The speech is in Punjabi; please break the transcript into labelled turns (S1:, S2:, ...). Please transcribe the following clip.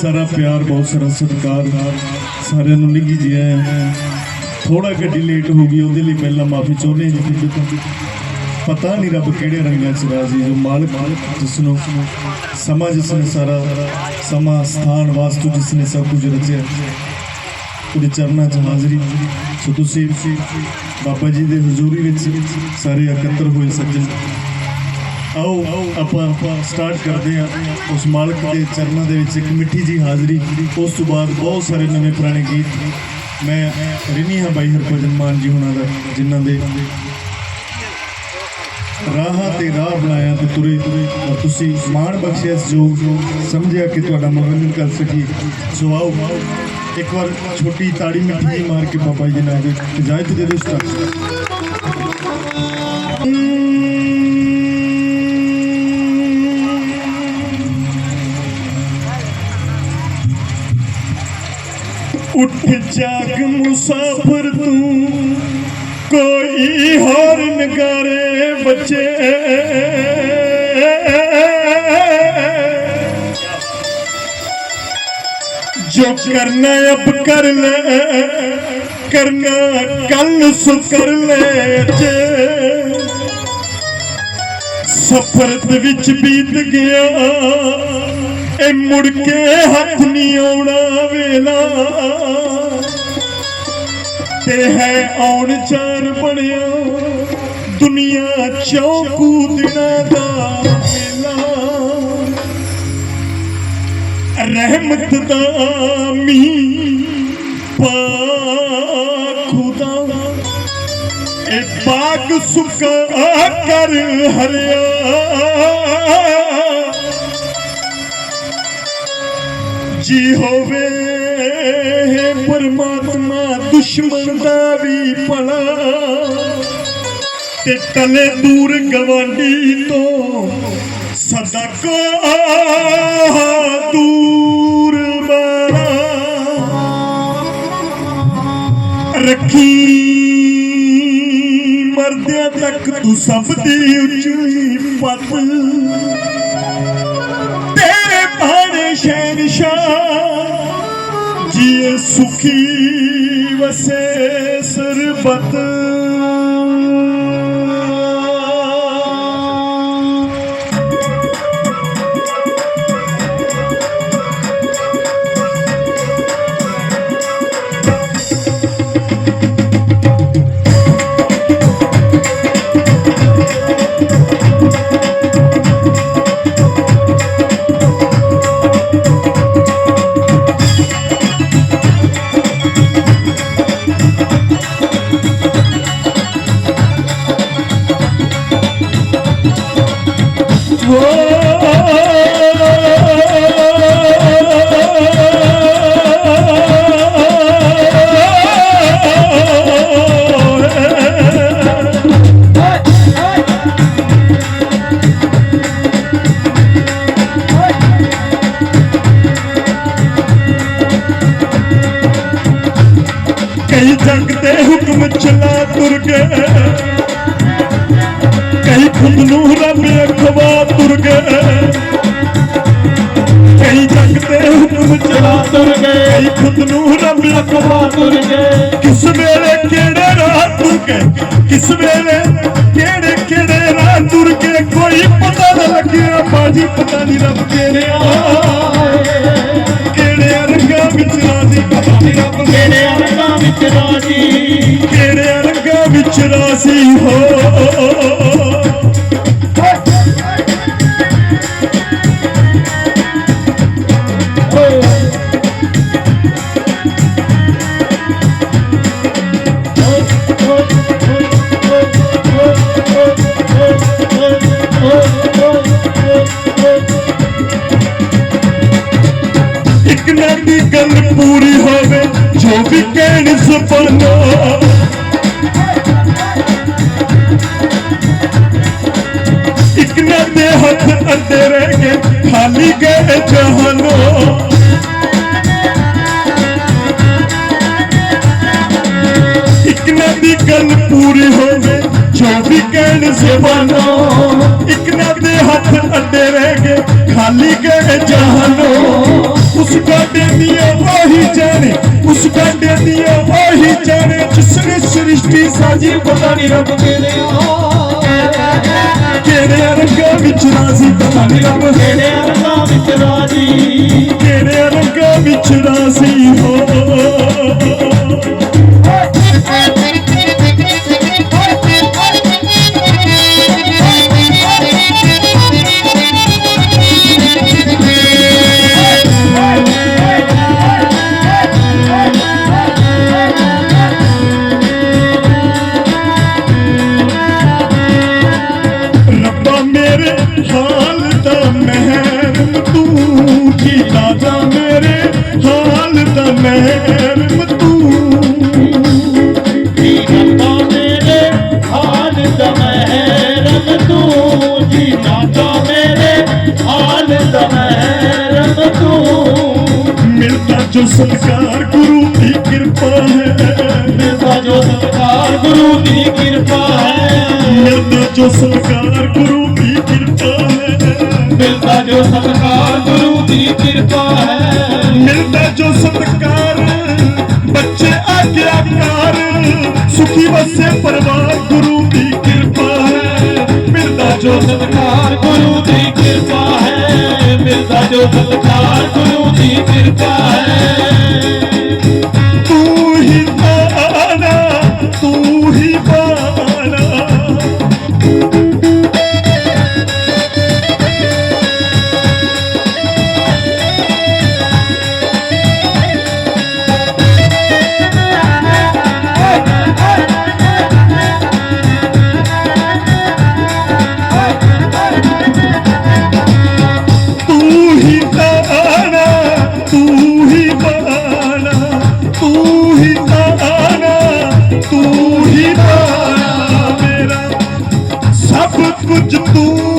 S1: ਸਾਰਾ ਪਿਆਰ, ਬਹੁਤ ਸਾਰਾ ਸਤਿਕਾਰ ਸਾਰਿਆਂ ਨੂੰ ਨਿੱਘੀ ਜੀ ਆਇਆ ਥੋੜਾ ਗੱਡੀ ਲੇਟ ਹੋ ਗਈ, ਉਹਦੇ ਲਈ ਪਹਿਲਾਂ ਮਾਫੀ ਚਾਹੁੰਦੇ ਹਾਂ ਜੀ ਪਤਾ ਨਹੀਂ ਰੱਬ ਕਿਹੜੇ ਰੰਗਾਂ ਚ ਰਾਜੀ ਜੋ ਮਾਲਕ ਜਿਸ ਨੂੰ ਸਮਾਂ ਜਿਸ ਨੇ ਸਾਰਾ ਸਮਾਂ, ਸਥਾਨ, ਵਾਸਤੂ ਜਿਸ ਨੇ ਸਭ ਕੁਝ ਰਚਿਆ, ਉਹਦੇ ਚਰਨਾਂ 'ਚ ਹਾਜ਼ਰੀ। ਸੋ ਤੁਸੀਂ ਬਾਬਾ ਜੀ ਦੇ ਹਜ਼ੂਰੀ ਵਿੱਚ ਸਾਰੇ ਇਕੱਤਰ ਹੋਏ ਸੱਜਣ। ਆਓ, ਆਪਾਂ ਆਪਾਂ ਸਟਾਰਟ ਕਰਦੇ ਹਾਂ। ਉਸ ਮਾਲਕ ਦੇ ਚਰਨਾਂ ਦੇ ਵਿੱਚ ਇੱਕ ਮਿੱਠੀ ਜੀ ਹਾਜ਼ਰੀ। ਉਸ ਤੋਂ ਬਾਅਦ ਬਹੁਤ ਸਾਰੇ ਨਵੇਂ ਪੁਰਾਣੇ ਗੀਤ। ਮੈਂ ਰਿਨੀ ਹਾਂ ਬਾਈ ਹਰਭਜਨ ਮਾਨ ਜੀ ਹੁਣਾਂ ਦਾ, ਜਿਨ੍ਹਾਂ ਦੇ ਰਾਹਾਂ ਤੇ ਰਾਹ ਬਣਾਇਆ ਤੇ ਤੁਰੇ। ਔਰ ਤੁਸੀਂ ਮਾਣ ਬਖਸ਼ਿਆ ਜੋ ਸਮਝਿਆ ਕਿ ਤੁਹਾਡਾ ਮਨੋਰੰਜਨ ਕਰ ਸਕੀ ਸੋ ਆਓ, ਇੱਕ ਵਾਰ ਛੋਟੀ ਤਾੜੀ ਮਿੱਠੀ ਮਾਰ ਕੇ ਬਾਬਾ ਜੀ ਦੇ ਨਾਮ ਇਜਾਜ਼ਤ ਦੇ ਦਿਓ ਸਟਾਰਟ। ਉੱਠ ਜਾਗ ਮੁਸਾਫਰ ਤੂੰ। ਕੋਈ ਹੋਰ ਨਗਾਰੇ ਬੱਚੇ। ਜੋ ਕਰਨਾ ਅਬ ਕਰ ਲੈ, ਕਰਨਾ ਕੱਲ ਸੁ ਕਰ ਲੈ ਜੇ ਸਫਰ ਦੇ ਵਿੱਚ ਬੀਤ ਗਿਆ। ਇਹ ਮੁੜ ਕੇ ਹੱਥ ਨਹੀਂ ਆਉਣਾ ਵੇਲਾ। ਤੇ ਹੈ ਆਉਣ ਚਾਰ ਬਣਿਆ। ਦੁਨੀਆ ਚੋਂ ਕੂਦਣਾ ਦਾ ਵੇਲਾ ਰਹਿਮਤ ਦਾ ਮੀਂਹ ਪਾ ਖੁਦਾ। ਇਹ ਬਾਗ ਸੁਕਾ ਕਰ ਹਰਿਆ। ਜੀ ਹੋਵੇ ਪਰਮਾਤਮਾ, ਦੁਸ਼ਮਣ ਦਾ ਵੀ ਭਲਾ। ਤੇ ਟਲੇ ਦੂਰ ਗਵਾਂਡੀ ਤੋਂ ਸਦਕਾ ਦੂਰ ਬਾਰਾ ਰੱਖੀ ਮਰਦਿਆਂ ਤੱਕ ਤੂੰ ਸਭ ਦੀ ਉੱਚੀ ਪਤ। ਭਾਣੇ ਸ਼ਹਿਨਸ਼ਾਹ ਜੀਏ ਸੁਖੀ ਵਸੇ Whoa! ਨੂੰ ਰੱਬ ਅਖਵਾ ਤੁਰ ਗਏ ਕਿਸ ਵੇਲੇ ਕਿਹੜੇ ਰਾਹ ਤੁਰ ਗਏ ਕਿਸ ਵੇਲੇ ਕਿਹੜੇ ਕਿਹੜੇ ਰਾਹ ਤੁਰ ਗਏ ਕੋਈ ਪਤਾ ਨਾ ਲੱਗਿਆ ਬਾਜੀ ਪਤਾ ਨਹੀਂ ਰੱਬ ਕਿਹੜੇ ਕਿਹੜੇ ਰੰਗਾਂ ਵਿੱਚ ਰਾਜ਼ੀ ਪਤਾ ਨਹੀਂ ਰੱਬ
S2: ਕਿਹੜੇ ਰੰਗਾਂ ਵਿੱਚ ਰਾਜੀ।
S1: ਕਿਹੜੇ ਰੰਗਾਂ ਵਿੱਚ ਰਾਜ਼ੀ ਹੋ ਕਹਿਣ ਜ਼ਬਾਨਾਂ ਇੱਕ ਨਾ ਦੇ ਹੱਥ ਅੰਦੇ ਰਹਿ ਗਏ ਖਾਲੀ ਗਏ ਜਹਾਨੋਂ ਇੱਕ ਨਾ ਦੀ ਗੱਲ ਪੂਰੀ ਹੋਵੇ ਜੋ ਵੀ ਕਹਿਣ ਜ਼ਬਾਨਾਂ ਇੱਕ ਨਾ ਦੇ ਹੱਥ ਅੰਡੇ ਰਹਿ ਗਏ ਖਾਲੀ ਗਏ ਜਹਾਨੋਂ ਉਸ ਗਾਡੇ ਦੀਆਂ ਵਾਹੀ ਜਾਣੇ ਉਸ ਗਾਡੇ ਸ੍ਰਿਸ਼ਟੀ ਸਾਜੀ
S2: ਪਤਾ ਨਹੀਂ ਰੱਬ ਕਿਹੜੇ
S1: ਕਿਹੜੇ ਰੰਗਾਂ ਵਿੱਚ ਰਾਜ਼ੀ ਪਤਾ ਨਹੀਂ ਰੱਬ।
S2: ਕਿਹੜੇ ਰੰਗਾਂ ਵਿੱਚ ਰਾਜੀ।
S1: ਕਿਹੜੇ ਰੰਗਾਂ ਵਿੱਚ ਰਾਜ਼ੀ। ਮਿਲਦਾ ਜੋ ਸਤਕਾਰ ਗੁਰੂ ਦੀ ਕਿਰਪਾ ਹੈ
S2: ਮਿਲਦਾ ਜੋ ਸਤਕਾਰ ਗੁਰੂ ਦੀ ਕਿਰਪਾ ਹੈ
S1: ਮਿਲਦਾ ਜੋ ਸਤਕਾਰ ਗੁਰੂ ਦੀ ਕਿਰਪਾ ਹੈ
S2: ਮਿਲਦਾ ਜੋ ਸਤਕਾਰ ਗੁਰੂ ਦੀ ਕਿਰਪਾ ਹੈ
S1: ਮਿਲਦਾ ਜੋ ਸਤਕਾਰ ਬੱਚੇ ਆਗਿਆਕਾਰ ਸੁਖੀ ਵਸੇ ਪਰਿਵਾਰ ਗੁਰੂ ਜੋ
S2: ਸਤਕਾਰ ਗੁਰੂ ਦੀ ਕਿਰਪਾ ਹੈ
S1: ਤੂੰ ਹੀ ਬਾਣਾ ਤੂੰ ਹੀ ਬਾਣਾ ਤੂੰ ਹੀ ਬਾਣਾ ਮੇਰਾ ਸਭ ਕੁਝ ਤੂੰ